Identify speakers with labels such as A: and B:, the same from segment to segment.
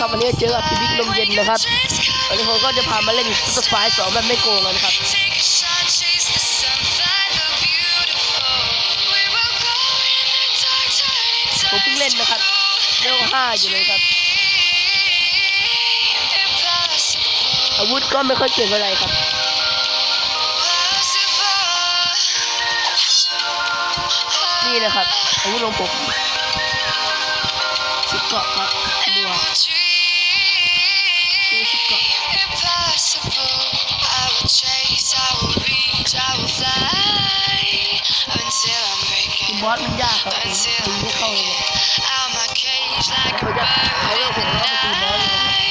A: ครับวันนี้เจอกับพี่บิ๊กลมเย็นนะครับวันนี้ผมก็จะพามาเล่นสไฟสองแบบไม่โกงกันครับผมเพิ่งเล่นนะครับเลเวลห้าอยู่เลยครับอาวุธก็ไม่ค่อยเก่งเท่าไหร่ครับนี่นะครับอาวุธของผมชุดเกาะครับหมว บอสมันยากครับผม
B: Until
A: ตี
B: I'm
A: ไม่เข้าเลย
B: breaking out my cage like a
A: เขาจะ
B: bird
A: เขาจะ
B: in
A: ผม
B: the
A: ว่าไปตีบอส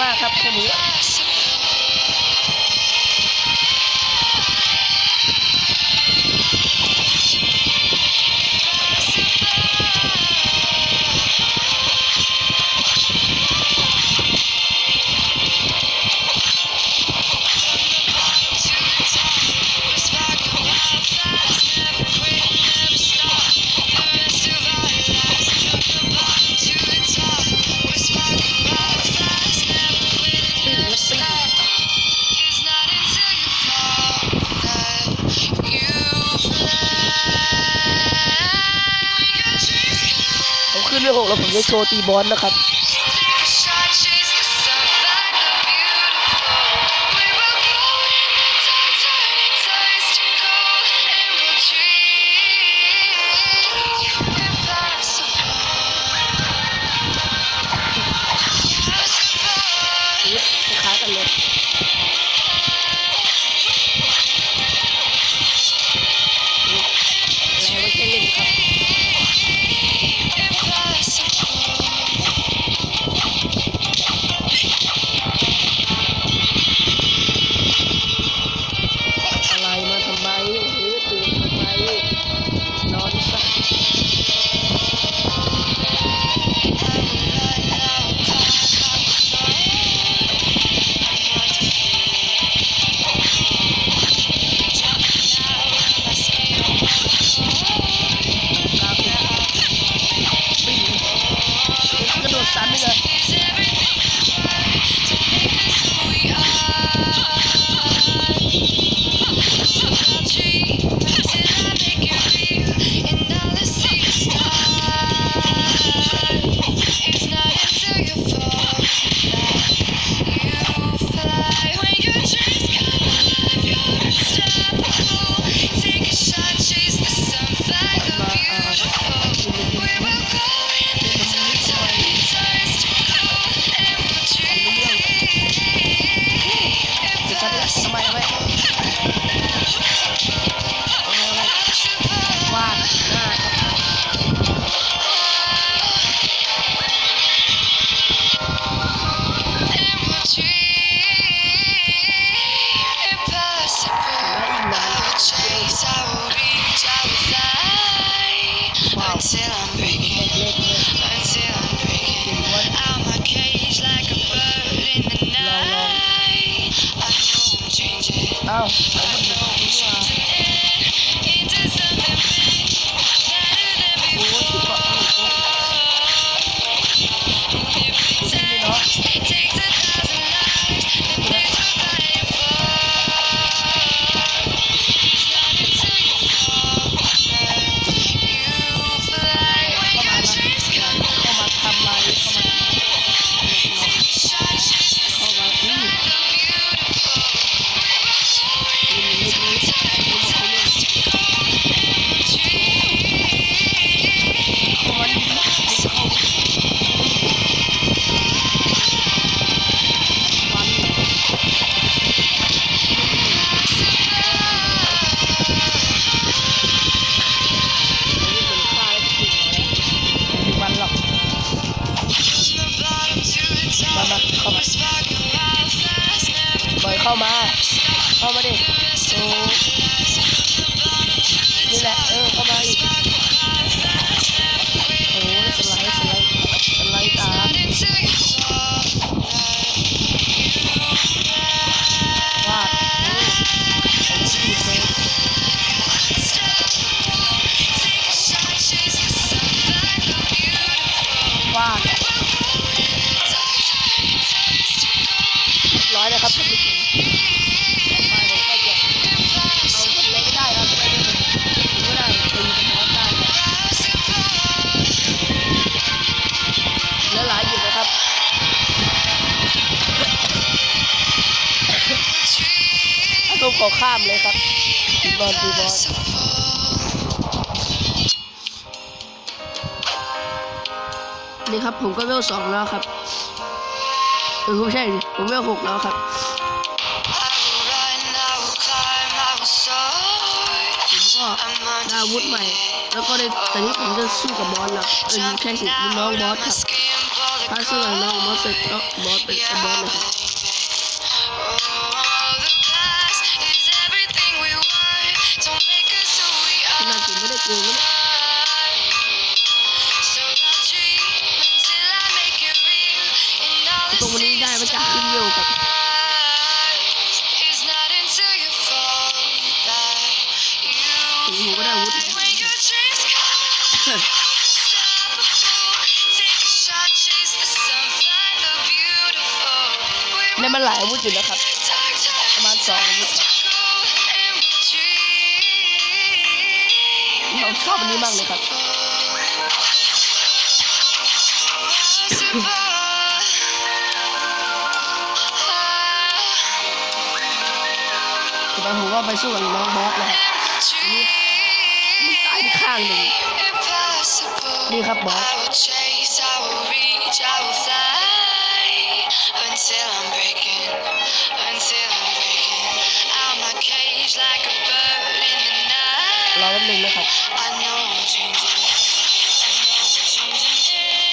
A: มากครับแค่นี้ โชว์ตีบอลนะครับ
B: เข้ามา เข้า
A: มาดิโอ้นี่แหละ เออ เข้ามาอีก ขอ
B: ข้า
A: มเลยครับตีบอลตีบอลนี่ครับผมก็เวลสองแล้วครับเออไม่ใช่ผมเวลหกแล้วครับผมก็ได้อาวุธใหม่ แล้วก็ได้แต่นี้ผมจะสู้กับบอสแล้วเออไม่ใช่สิน้องบอสครับถ้าสู้กับน้องบอสเสร็จก็บอสเป็นบอสเลยครับ ด้มาหลายอาวุธอยู่นะครับ
B: dark
A: ประมาณ
B: times
A: สองอาวุธครับ
B: and we'll dream
A: ผมชอบอันนี้มากเลยครับแต่ตอนผมก็ไปสู้กับน้องบอสนะครับ มันตายไปข้างหนึ่งนี่ครับบอส
B: I will chase, I will reach, I will fly until I'm breaking, until I'm breaking out my cage like a bird in the
A: รอ
B: night.
A: แป๊บนึงนะครับ
B: I know I'm changing, I know I'm changing in,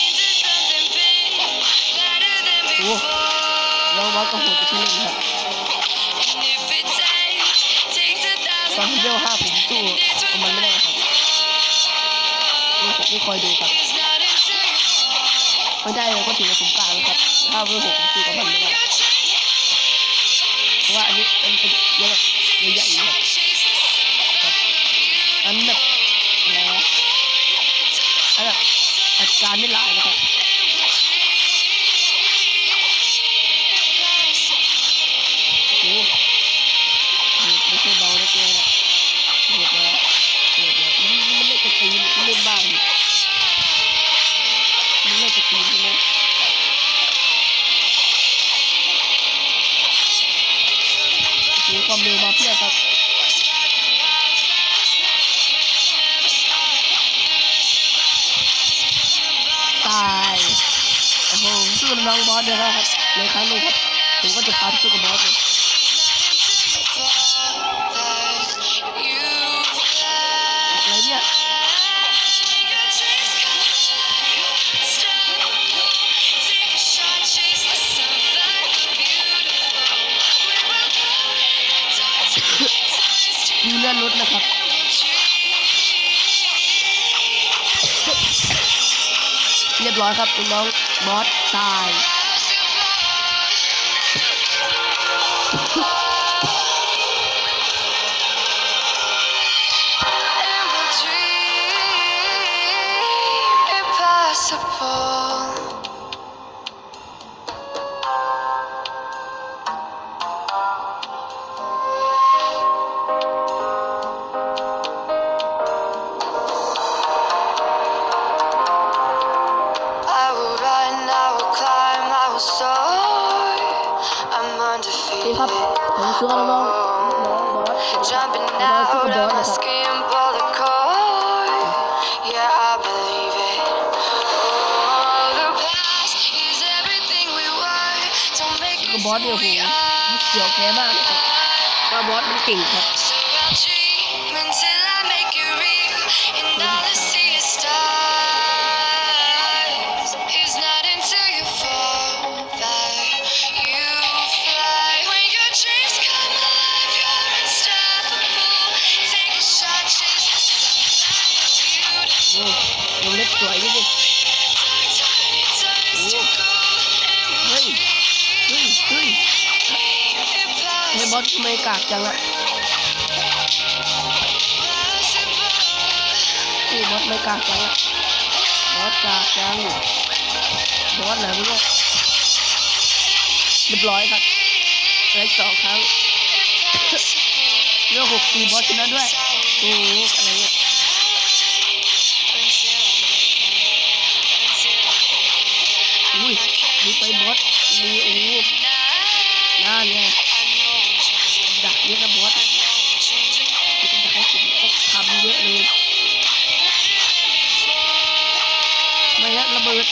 B: into something big, better than
A: Oh.
B: before.
A: น้องบอสก็โหดไปที่หนึ่งครับ
B: And if it takes, takes a
A: ตอน
B: thousand
A: ที่เวลห้าผม สู้กับมันไม่ได้ครับนี่ผมไม่คอยดูครับไม่ได้เลยก็ถือว่าผมกลางครับถ้าเวลหกผมสู้กับมันไม่ได้เพราะว่าอันนี้มันเป็นเยอะใหญ่ๆนะครับอันแบบอะไรวะอันแบบอัดการไม่หลายนะครับ สู้กับน้องบอสเลยนะครับในครั้งนึงครับผมก็จะพาไปสู้กับบอสเลยอะไรเนี่ยมีเลื่อนรถนะครับ รียบร้อยครับน้องบอสตาย
B: undefeated.
A: ผมสู้กับน้องน้องบอส
B: Jumping
A: น้อง
B: out
A: สู้
B: of
A: กับบอส
B: my
A: นะครับ
B: skin, pull the cord. Yeah, I believe it. Oh, the past is everything we were. Don't make
A: กั
B: us
A: บบอสเนี่ย
B: who
A: โอ้โห
B: we are.
A: เสียวแพ้มากนะครับว่าบอสมันเก่งครับ กสวยดิ
B: Dark tide, it turns to gold, and we'll
A: Hey. เฮ้ยเฮ้ยเฮ้ยบอสทำไมกากจังอะนี่บอสไม่กากจังอะบอสกากจังบอสไหนไม่รู้เรียบร้อยครับเลืออีกสองครั้งเรื่องหกตีบอสชนะด้วยโอ้อะไรเนี่ย มีไปบอสมีโอ้น่าเนี่ยดักเยอะนะบอสด
B: ักให้ผมทำเยอะเลย ไม่ละระเบิด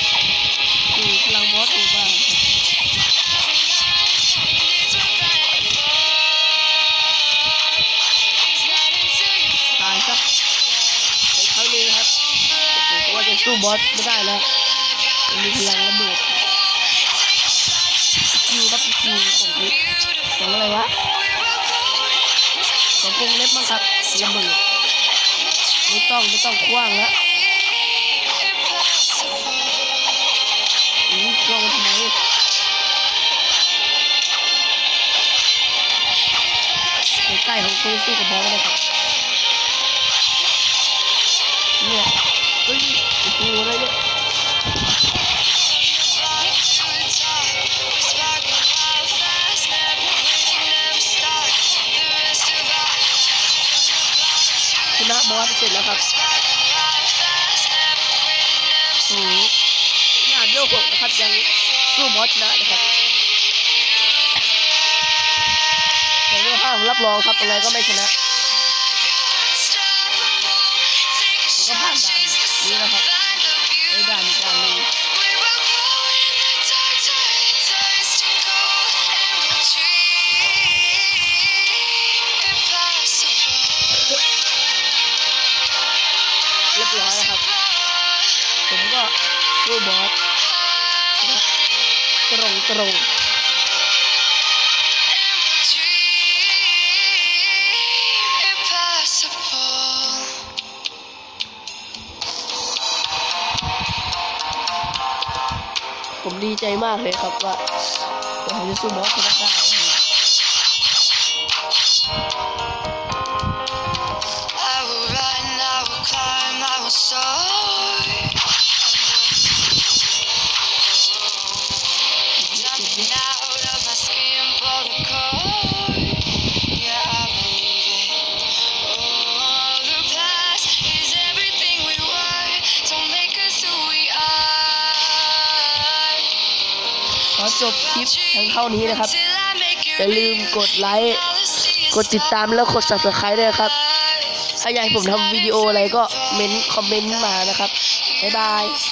B: คือ
A: พลังบอสตัวบ้างตายครับเขาเลยครับผมว่าจะสู้บอสไม่ได้แล้วมีพลังระเบิด กิลครับสกิลของนี้ของอะไรวะของกรงเล็บมั้งครับระเบิดไม่ต้องไม่ต้องคว้างแล้วอืมคว้างทำไมใกล้ๆของคุณสู้กับบอสไม่ได้ครับเนี่ยเฮ้ยโอ้โหอะไรเนี่ย อสเสร็จแล้วครับโอ้โหหน้าเบี้ยวหกนะครับยังสู้บอสชนะนะครับแต่เรื่องห้าผมรับรองครับอะไรก็ไม่ชนะ ตรงผมดีใจมากเลยครับว่าผมจะสู้บอสชนะได้ จบคลิปเพียงเท่านี้นะครับ
B: Till I make you
A: อย่าลืมกดไลค์ กดติดตามแล้วกด subscribe ด้วยนะครับ ถ้าอยากให้ผมทำวิดีโออะไรก็เม้นคอมเมนต์มานะครับ บ๊ายบาย
B: Fly